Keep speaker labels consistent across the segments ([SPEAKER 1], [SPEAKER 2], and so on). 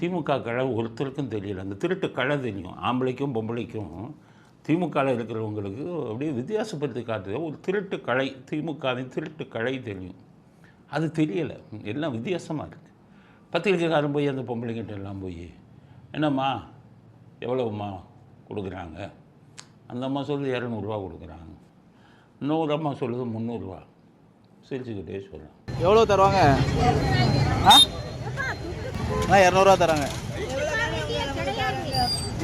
[SPEAKER 1] திமுக கழக ஒருத்தருக்கும் தெரியல. அந்த திருட்டு கழை தெரியும். ஆம்பளைக்கும் பொம்பளைக்கும் திமுகவில் இருக்கிறவங்களுக்கு அப்படியே வித்தியாசப்படுத்தி காட்டுது ஒரு திருட்டு கலை திமுகவின் திருட்டு கலை தெரியும். அது தெரியலை. எல்லாம் வித்தியாசமாக இருக்குது பத்திரிக்கைக்காரன் போய் அந்த பொம்பளைங்கிட்ட எல்லாம் போய் என்னம்மா எவ்வளோம்மா கொடுக்குறாங்க? அந்த அம்மா சொல்லுது இரநூறுவா கொடுக்குறாங்க. இன்னொரு அம்மா சொல்லுது முந்நூறுரூவா சிரிச்சுக்கிட்டே சொல்கிறேன்
[SPEAKER 2] எவ்வளோ தருவாங்க? ஆ இரநூறுவா தராங்க.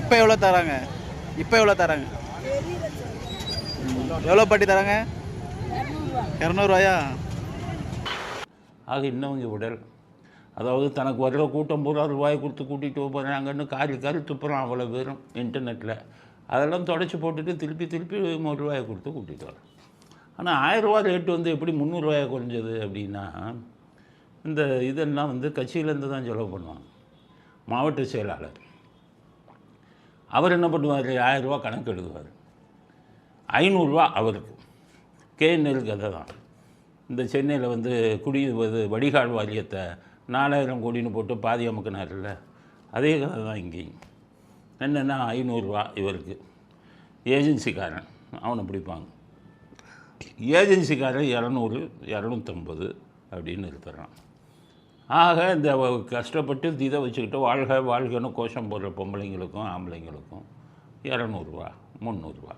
[SPEAKER 2] இப்போ எவ்வளோ தராங்க? இப்போ எவ்வளோ தராங்க? எவ்வளோ பாட்டி தராங்க? இரநூறுவாயா?
[SPEAKER 1] ஆக இன்னவங்க உடல். அதாவது தனக்கு வர்ற கூட்டம் பூரா ரூபாய் கொடுத்து கூட்டிகிட்டு போகிறாங்கன்னு காரி காரி துப்புறான் அவ்வளோ பேரும் இன்டர்நெட்டில் அதெல்லாம் தொடச்சி போட்டுட்டு திருப்பி திருப்பி ஒரு ரூபாயை கொடுத்து கூட்டிகிட்டு வரோம் ஆனால் ஆயிரரூவா ரேட்டு வந்து எப்படி முந்நூறுரூவாயை குறைஞ்சது அப்படின்னா இந்த இதெல்லாம் வந்து கட்சியிலேருந்து தான் செலவு பண்ணுவாங்க. மாவட்ட செயலாளர். அவர் என்ன பண்ணுவார்? ஆயிரரூவா கணக்கு எழுதுவார். ஐநூறுரூவா அவருக்கு. கேஎன்எலுக்கு அதை தான். இந்த சென்னையில் வந்து குடி வடிகால் வாரியத்தை நாலாயிரம் கோடின்னு போட்டு பாதி அமுக்கினார்ல அதே கதை தான் இங்கேயும். என்னென்னா ஐநூறுரூவா இவருக்கு. ஏஜென்சிக்காரன் அவனை பிடிப்பாங்க. ஏஜென்சிக்காரன் இரநூறு இரநூத்தம்பது அப்படின்னு இருக்கிறான். ஆக இந்த கஷ்டப்பட்டு இதை வச்சுக்கிட்டு வாழ்க வாழ்கன்னு கோஷம் போடுற பொம்பளைங்களுக்கும் ஆம்பளைங்களுக்கும் இரநூறுவா முந்நூறுரூவா